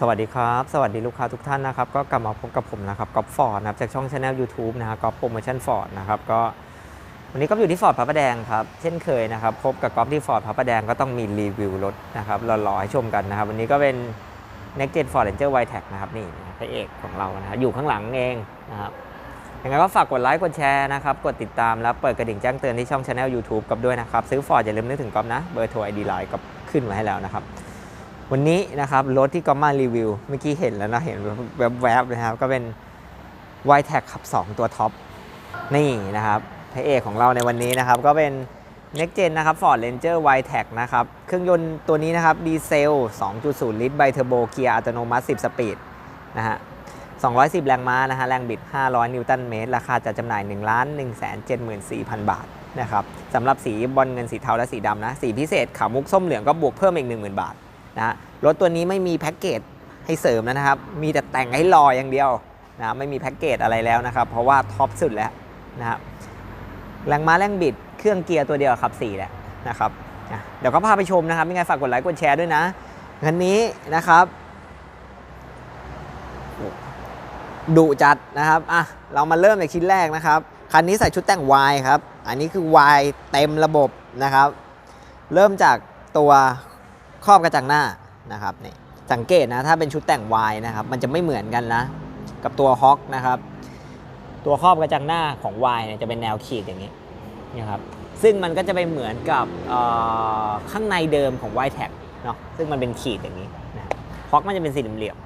สวัสดีครับ สวัสดีลูกค้าทุกท่านนะครับ ก็กลับมาพบกับผมนะครับก๊อฟฟอร์ดนะครับจากช่องช anel YouTube นะครับก๊อฟโปรโมชั่นฟอร์ดนะครับก็วันนี้ก็อยู่ที่ฟอร์ดพระประแดงครับเช่นเคยนะครับพบกับก๊อฟที่ฟอร์ดพระประแดงก็ต้องมีรีวิวรถนะครับรอๆให้ชมกันนะครับ วันนี้ก็เป็น Next Gen Ford Ranger w i t e c นะครับนี่พระเอกของเรานะครับอยู่ข้างหลังเองนะครับยังไงก็ฝากกดไลค์กดแชร์นะครับกดติดตามแล้วเปิดกระดิ่งแจ้งเตือนที่ช่องช anel YouTube กับด้วยนะครับซื้อฟอร์ดอย่าลืมนึกถึงก๊อฟนะเบอร์โทรไอดีไลน์ก็ขึ้นมาให้แล้วนะครับ วันนี้นะครับรถที่ก็มารีวิวเมื่อกี้เห็นแล้วนะเห็นแวบๆเลยครับ ก็เป็น y t e c ขับ 2 ตัวท็อป นี่นะครับพระเอกของเราในวันนี้นะครับ ก็เป็น Next Gen นะครับ Ford Ranger y t e c นะครับ เครื่องยนต์ตัวนี้นะครับดีเซล 2.0 ลิตรไบเทอร์โบเกียร์อัตโนมัติ 10 สปีดนะฮะ210 แรงม้านะฮะแรงบิด 500 นิวตันเมตร ราคาจะจำหน่าย 1 1 7 4 0 0 0 บาทนะครับสำหรับสีบอลเงินสีเทาและสีดำนะ สีพิเศษขาวมุกส้มเหลืองก็บวกเพิ่มอีก 10,000 บาท นะรถตัวนี้ไม่มีแพ็กเกจให้เสริมนะครับ มีแต่แต่งให้รอยอย่างเดียวนะไม่มีแพ็กเกจอะไรแล้วนะครับ เพราะว่าท็อปสุดแล้วนะครับแรงม้าแรงบิดเครื่องเกียร์ตัวเดียวขับ4แหละนะครับอะเดี๋ยวก็พาไปชมนะครับยังไงฝากกดไลค์กดแชร์ด้วยนะคันนี้นะครับดุจัดนะครับอะเรามาเริ่มจากชิ้นแรกนะครับคันนี้ใส่ชุดแต่ง Y ครับ อันนี้คือ Y เต็มระบบนะครับ เริ่มจากตัว ครอบกระจังหน้านะครับนี่สังเกตนะถ้าเป็นชุดแต่ง Y นะครับมันจะไม่เหมือนกันนะ กับตัวฮอ k นะครับ ตัวครอบกระจังหน้าของ Y เนี่ยจะเป็นแนวขีดอย่างนี้นะครับซึ่งมันก็จะไปเหมือนกับข้างในเดิมของ Y t a g เนาะซึ่งมันเป็นขีดอย่างนี้นะฮอ k มันจะเป็นสี่เหลี่ยม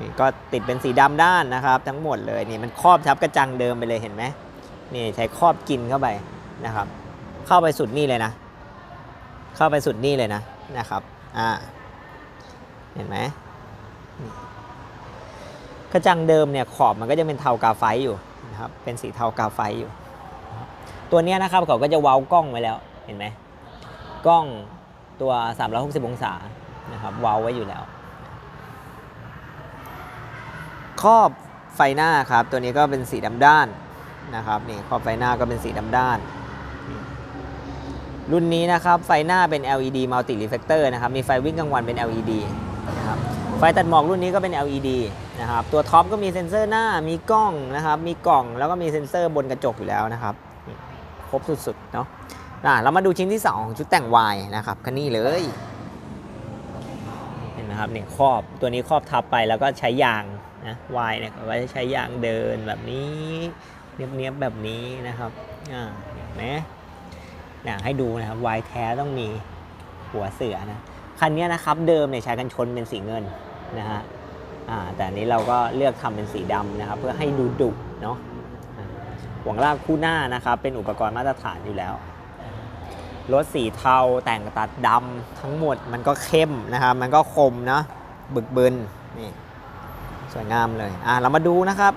นี่ก็ติดเป็นสีดำด้านนะครับ ทั้งหมดเลยนี่มันครอบทับกระจังเดิมไปเลยเห็นไหมนี่ใช้ครอบกินเข้าไปนะครับ เข้าไปสุดนี่เลยนะ เข้าไปสุดนี่เลยนะนะครับอ่าเห็นไหมกระจังเดิมเนี่ยขอบมันก็จะเป็นเทากาไฟอยู่นะครับเป็นสีเทากาไฟอยู่ ตัวเนี้ยนะครับเขาก็จะเว้ากล้องไว้แล้วเห็นไหมกล้องตัว 360 องศานะครับเว้าไว้อยู่แล้วครอบไฟหน้าครับตัวนี้ก็เป็นสีดำด้านนะครับนี่ครอบไฟหน้าก็เป็นสีดำด้าน รุ่นนี้นะครับไฟหน้าเป็น LED Multi Reflector นะครับมีไฟวิ่งกลางวันเป็น LED นะครับไฟตัดหมอกรุ่นนี้ก็เป็น LED นะครับตัวท็อปก็มีเซ็นเซอร์หน้ามีกล้องนะครับมีกล่องแล้วก็มีเซ็นเซอร์บนกระจกอยู่แล้วนะครับครบสุดๆเนาะอะเรามาดูชิ้นที่ 2 ของชุดแต่ง Y นะครับคันนี้เลยเห็นไหมครับเนี่ยครอบตัวนี้ครอบทับไปแล้วก็ใช้ยางนะ Y เนี่ยเขาก็จะใช้ยางเดินแบบนี้เนียบๆแบบนี้นะครับอ่าเห็นไหม อยากให้ดูนะครับวายแท้ต้องมีหัวเสือนะคันนี้นะครับเดิมเนี่ยใช้กันชนเป็นสีเงินนะฮะอ่าแต่นี้เราก็เลือกทำเป็นสีดำนะครับ เพื่อให้ดูดุเนาะห่วงลากคู่หน้านะครับเป็นอุปกรณ์มาตรฐานอยู่แล้วรถสีเทาแต่งตัดดำทั้งหมดมันก็เข้มนะครับมันก็คมนะบึกบึนนี่สวยงามเลยอ่าเรามาดูนะครับ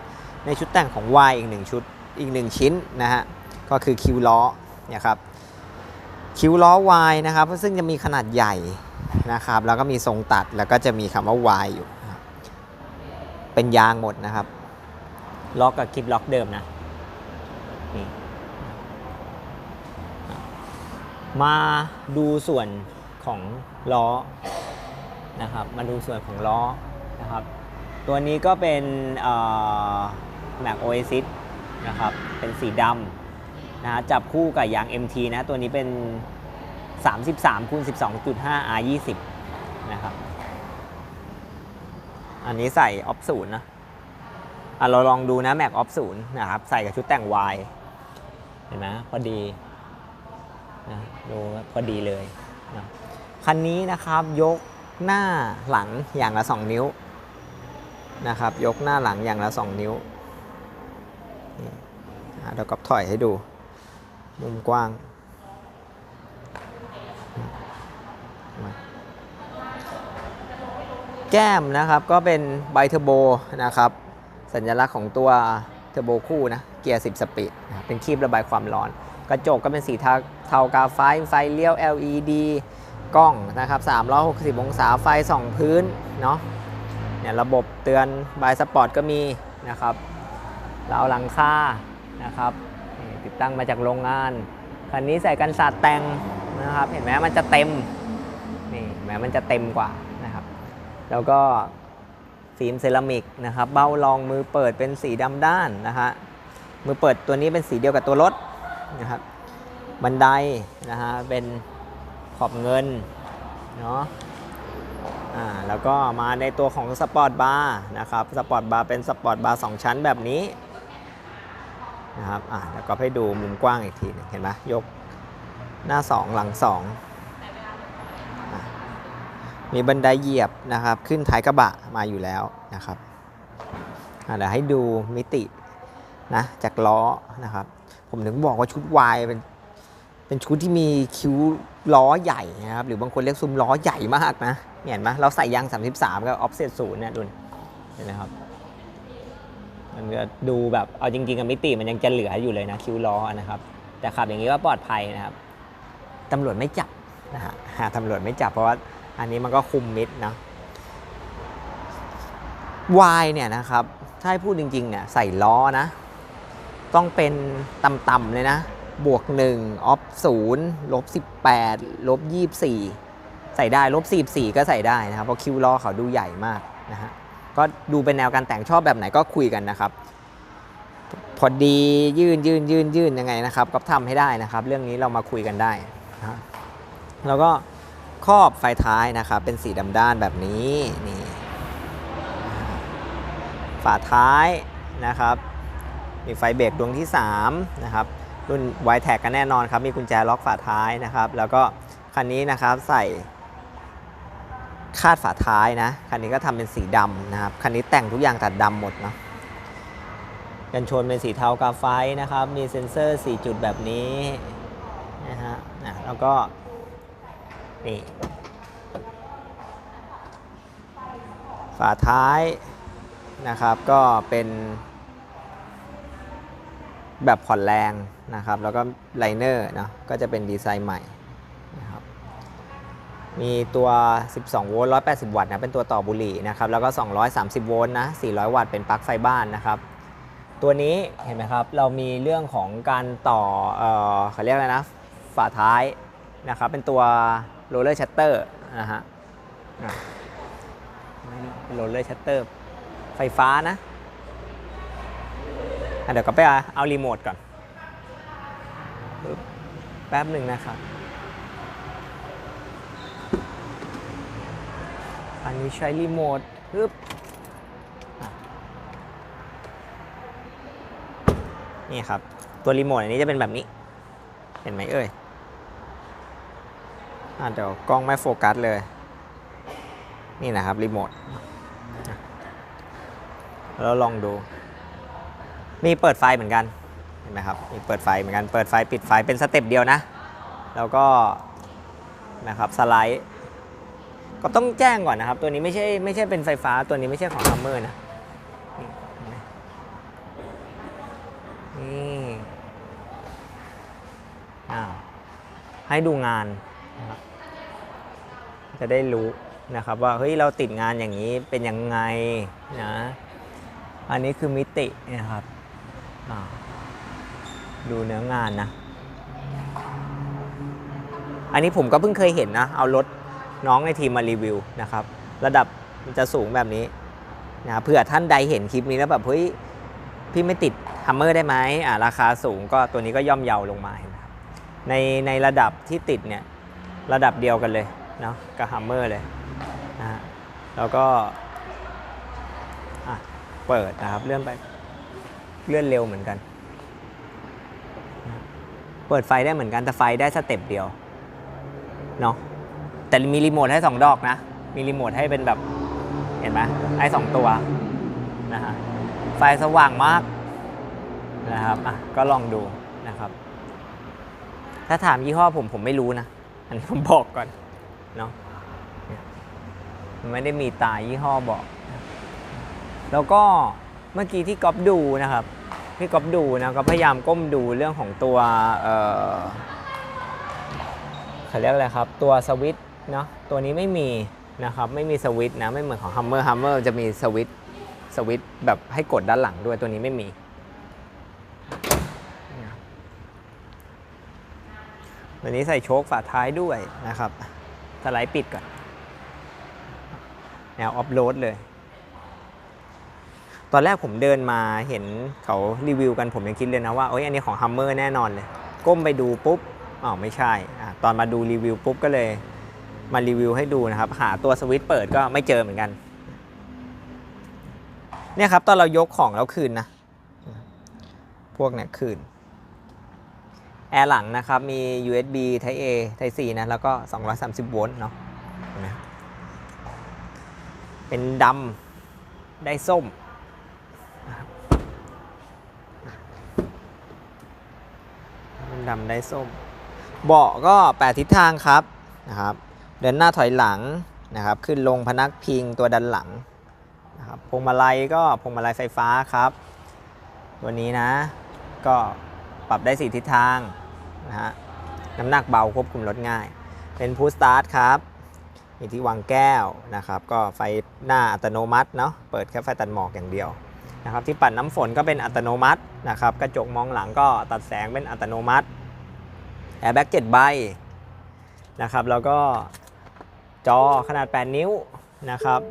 ในชุดแต่งของ Y อีกหนึ่งชุดอีกหนึ่งชิ้นนะฮะก็คือคิวล้อเนี่ยครับ คิ้วล้อ Y นะครับซึ่งจะมีขนาดใหญ่นะครับ แล้วก็มีทรงตัดแล้วก็จะมีคำว่า Y อยู่ เป็นยางหมดนะครับ ล็อกกับคลิปล็อกเดิมนะมาดูส่วนของล้อนะครับ มาดูส่วนของล้อนะครับ ตัวนี้ก็เป็นแม็กโอเอซิสนะครับ เป็นสีดำ นะจับคู่กับยาง MT นะ ตัวนี้เป็น 33คูณ12.5 R 20 นะครับ อันนี้ใส่ออฟศูนย์นะอะเราลองดูนะแม็กออฟศูนย์นะครับ ใส่กับชุดแต่ง Y เห็นไหมพอดีนะดูพอดีเลยนะคันนี้นะครับยกหน้าหลังอย่างละ 2 นิ้วนะครับ ยกหน้าหลังอย่างละ 2 นิ้วนี่เดี๋ยวก็ถอยให้ดู มุมกว้างแก้มนะครับก็เป็นไบเทอร์โบนะครับ สัญลักษณ์ของตัวเทอร์โบคู่นะ เกียร์ 10 สปีดนะเป็นคีบระบายความร้อน กระจกก็เป็นสีเทาเทากาไฟไฟเลี้ยว LED กล้องนะครับ 360 องศาไฟส่องพื้นเนาะเนี่ยระบบเตือนบายสปอร์ตก็มีนะครับเราหลังคานะครับ ตั้งมาจากโรงงาน คันนี้ใส่กันสาดแต่งนะครับ เห็นไหมมันจะเต็ม นี่เห็นไหมมันจะเต็มกว่านะครับ แล้วก็ฟิล์มเซรามิกนะครับ เบ้ารองมือเปิดเป็นสีดำด้านนะฮะ มือเปิดตัวนี้เป็นสีเดียวกับตัวรถนะครับ บันไดนะฮะ เป็นขอบเงินเนาะอ่า แล้วก็มาในตัวของสปอร์ตบาร์นะครับ สปอร์ตบาร์เป็นสปอร์ตบาร์สองชั้นแบบนี้ นะครับอ่าแล้วก็ให้ดูมุมกว้างอีกทีนึงเห็นไหมยกหน้า 2 หลัง2อะมีบันไดเหยียบนะครับ ขึ้นท้ายกระบะมาอยู่แล้วนะครับเดี๋ยวให้ดูมิตินะจากล้อนะครับ ผมถึงบอกว่าชุดวายเป็นเป็นชุดที่มีคิ้วล้อใหญ่นะครับ หรือบางคนเรียกซุ้มล้อใหญ่มากนะเนี่ยเห็นไหมเราใส่ยาง 33 กับออฟเซตศูนย์เนี่ยดูเห็นไหมครับ มันก็ดูแบบเอาจริงๆกับมิติมันยังจะเหลืออยู่เลยนะคิ้วล้อนะครับ แต่ขับอย่างนี้ก็ปลอดภัยนะครับตำรวจไม่จับนะฮะตำรวจไม่จับเพราะว่าอันนี้มันก็คุมมิดนะวายเนี่ยนะครับ ถ้าให้พูดจริงๆเนี่ยใส่ล้อนะ ต้องเป็นต่ำๆเลยนะ บวก1ออฟ0ลบ18ลบ24 ใส่ได้ลบ44ก็ใส่ได้นะครับ เพราะคิวล้อเขาดูใหญ่มากนะฮะ ก็ดูเป็นแนวการแต่งชอบแบบไหนก็คุยกันนะครับ พอดียื่นยื่นยื่นยื่นยังไงนะครับ ก็ทำให้ได้นะครับ เรื่องนี้เรามาคุยกันได้นะแล้วก็ครอบไฟท้ายนะครับ เป็นสีดำด้านแบบนี้นี่ฝาท้ายนะครับ มีไฟเบรกดวงที่3นะครับรุ่นไวแท็กกันแน่นอนครับ มีกุญแจล็อกฝาท้ายนะครับ แล้วก็คันนี้นะครับใส่ คาดฝาท้ายนะคันนี้ก็ทำเป็นสีดำนะครับคันนี้แต่งทุกอย่างตัดดำหมดเนาะกันชนเป็นสีเทากาไฟนะครับ มีเซ็นเซอร์ 4 จุดแบบนี้นะฮะนะแล้วก็นี่ฝาท้ายนะครับก็เป็นแบบผ่อนแรงนะครับ แล้วก็ไลเนอร์เนาะก็จะเป็นดีไซน์ใหม่ มีตัว 12 โวลต์ 180 วัตต์นะ เป็นตัวต่อบุหรี่นะครับ แล้วก็ 230 โวลต์นะ 400 วัตต์ เป็นปลั๊กไฟบ้านนะครับ ตัวนี้เห็นไหมครับ เรามีเรื่องของการต่อ เอ่อเขาเรียกอะไรนะ ฝาท้ายนะครับ เป็นตัวโรลเลอร์ชัตเตอร์นะฮะโรลเลอร์ชัตเตอร์ไฟฟ้านะเดี๋ยวก็ไปเอารีโมทก่อน แป๊บหนึ่งนะครับ นี้ใช้รีโมทปึ๊บนี่ครับ ตัวรีโมทอันนี้จะเป็นแบบนี้ เห็นไหมเอ่ยอะเดี๋ยวกล้องไม่โฟกัสเลย นี่นะครับรีโมทแล้วลองดู มีเปิดไฟเหมือนกัน เห็นไหมครับ มีเปิดไฟเหมือนกัน เปิดไฟปิดไฟเป็นสเต็ปเดียวนะ แล้วก็นะครับสไลด์ ก็ต้องแจ้งก่อนนะครับ ตัวนี้ไม่ใช่ไม่ใช่เป็นไฟฟ้าตัวนี้ไม่ใช่ของฮัมเมอร์นะนี่อ้าวให้ดูงานนะครับจะได้รู้นะครับว่าเฮ้ยเราติดงานอย่างนี้เป็นยังไงนะอันนี้คือมิตินะครับดูเนื้องานนะ อันนี้ผมก็เพิ่งเคยเห็นนะ เอารถ น้องในทีมมารีวิวนะครับ ระดับมันจะสูงแบบนี้นะเผื่อท่านใดเห็นคลิปนี้แล้วแบบเฮ้ยพี่ไม่ติดฮัมเมอร์ได้ไหมอ่าราคาสูงก็ตัวนี้ก็ย่อมเยาลงมานไหมครับในในระดับที่ติดเนี่ยระดับเดียวกันเลยเนาะกับฮัมเมอร์เลยนะฮะแล้วก็เปิดนะครับเลื่อนไปเลื่อนเร็วเหมือนกัน เปิดไฟได้เหมือนกันแต่ไฟได้สเต็ปเดียวเนาะ แต่มีรีโมทให้สองดอกนะ มีรีโมทให้เป็นแบบ เห็นไหมไอ้สองตัวนะฮะไฟสว่างมากนะครับอะก็ลองดูนะครับ ถ้าถามยี่ห้อผมผมไม่รู้นะ อันนี้ผมบอกก่อนเนาะไม่ได้มีตายี่ห้อบอก แล้วก็เมื่อกี้ที่ก๊อฟดูนะครับที่ก๊อฟดูนะก็พยายามก้มดูเรื่องของตัว เออเขาเรียกอะไรครับ ตัวสวิตช์ เนาะตัวนี้ไม่มีนะครับไม่มีสวิตนะไม่เหมือนของ Hummer Hummer จะมีสวิตสวิตแบบให้กดด้านหลังด้วยตัวนี้ไม่มีตัวนี้ใส่โชคฝาท้ายด้วยนะครับสไลด์ปิดก่อนแนวออฟโรดเลย ตอนแรกผมเดินมาเห็นเขารีวิวกันผมยังคิดเลยนะว่าโอ้ยอันนี้ของฮัมเมอร์แน่นอนเลย ก้มไปดูปุ๊บอ๋อไม่ใช่อตอนมาดูรีวิวปุ๊บก็เลย มารีวิวให้ดูนะครับ หาตัวสวิตช์เปิดก็ไม่เจอเหมือนกัน เนี่ยครับ ตอนเรายกของแล้วคืนนะ พวกเนี่ยคืน แอร์หลังนะครับ มี USB Type A Type C นะ แล้วก็ 230 โวลต์เนาะเห็นไหมเป็นดำได้ส้มเป็นดำได้ส้ม เบาะก็ 8 ทิศทางครับนะครับ เดินหน้าถอยหลังนะครับ ขึ้นลงพนักพิงตัวดันหลังนะครับพวงมาลัยก็พวงมาลัยไฟฟ้าครับ ตัวนี้นะ ก็ปรับได้4ทิศทางนะฮะน้ำหนักเบาควบคุมรถง่าย เป็นพูสตาร์ทครับมีที่วางแก้วนะครับ ก็ไฟหน้าอัตโนมัติเนาะเปิดแค่ไฟตัดหมอกอย่างเดียวนะครับ ที่ปัดน้ำฝนก็เป็นอัตโนมัตินะครับ กระจกมองหลังก็ตัดแสงเป็นอัตโนมัติแอร์แบ็ก7ใบนะครับ แล้วก็ จอขนาด 8 นิ้วนะครับ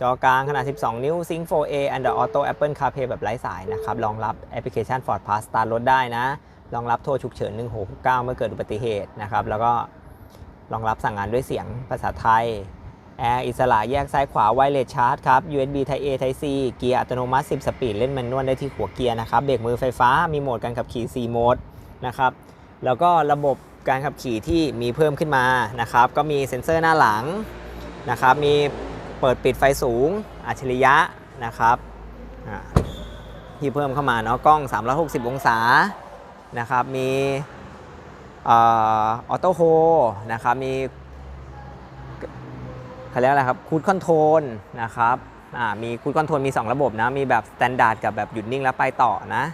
จอกลางขนาด 12 นิ้ว Sync 4A Android Auto Apple CarPlay แบบไร้สายนะครับ รองรับแอปพลิเคชัน Ford Pass Start รถได้นะ รองรับโทรฉุกเฉิน 1669 เมื่อเกิดอุบัติเหตุนะครับ แล้วก็รองรับสั่งงานด้วยเสียงภาษาไทย แอร์อิสระแยกซ้ายขวาไวเลสชาร์จครับ USB Type A Type C เกียร์อัตโนมัติ 10 สปีด เล่นแมนนวลได้ที่หัวเกียร์นะครับ เบรกมือไฟฟ้า มีโหมดการขับขี่ 4 โหมดนะครับ แล้วก็ระบบ การขับขี่ที่มีเพิ่มขึ้นมานะครับ ก็มีเซ็นเซอร์หน้าหลังนะครับ มีเปิดปิดไฟสูง อัจฉริยะนะครับที่เพิ่มเข้ามาเนาะกล้อง 360 องศานะครับ มีออโต้โฮนะครับ มีเขาเรียกอะไรครับคูดคอนโทรลนะครับมีคูดคอนโทรลมี 2 ระบบนะ มีแบบสแตนดาร์ดกับแบบหยุดนิ่งแล้วไปต่อนะ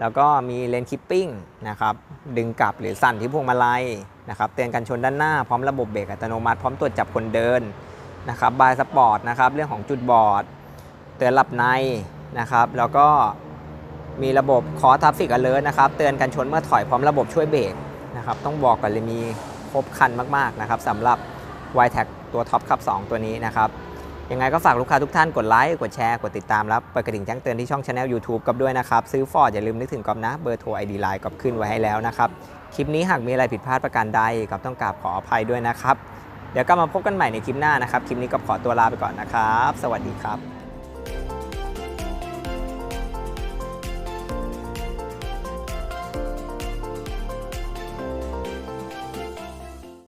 แล้วก็มีเลนคิปปิ้งนะครับดึงกลับหรือสั่นที่พวงมาลัยนะครับเตือนกันชนด้านหน้าพร้อมระบบเบรกอัตโนมัติพร้อมตรวจจับคนเดินนะครับบายสปอร์ตนะครับเรื่องของจุดบอด เตือนหลับในนะครับแล้วก็มีระบบคอทัฟฟิกอเลอร์นะครับเตือนกันชนเมื่อถอยพร้อมระบบช่วยเบรกนะครับต้องบอกก่อนเลยมีครบครันมากๆนะครับสำหรับ y t a c ตัวท็อปคับ 2 ตัวนี้นะครับ ยังไงก็ฝากลูกค้าทุกท่านกดไลค์ กดแชร์ กดติดตามแล้วเปิดกระดิ่งแจ้งเตือนที่ช่องช anel YouTube กับด้วยนะครับ ซื้อฟอร์ดอย่าลืมนึกถึงกอบนะ เบอร์โทรไอดีไลน์กับขึ้นไว้ให้แล้วนะครับ คลิปนี้หากมีอะไรผิดพลาดประการใดกับต้องกราบขออภัยด้วยนะครับ เดี๋ยวก็มาพบกันใหม่ในคลิปหน้านะครับ คลิปนี้ก็ขอตัวลาไปก่อนนะครับ สวัสดีครับ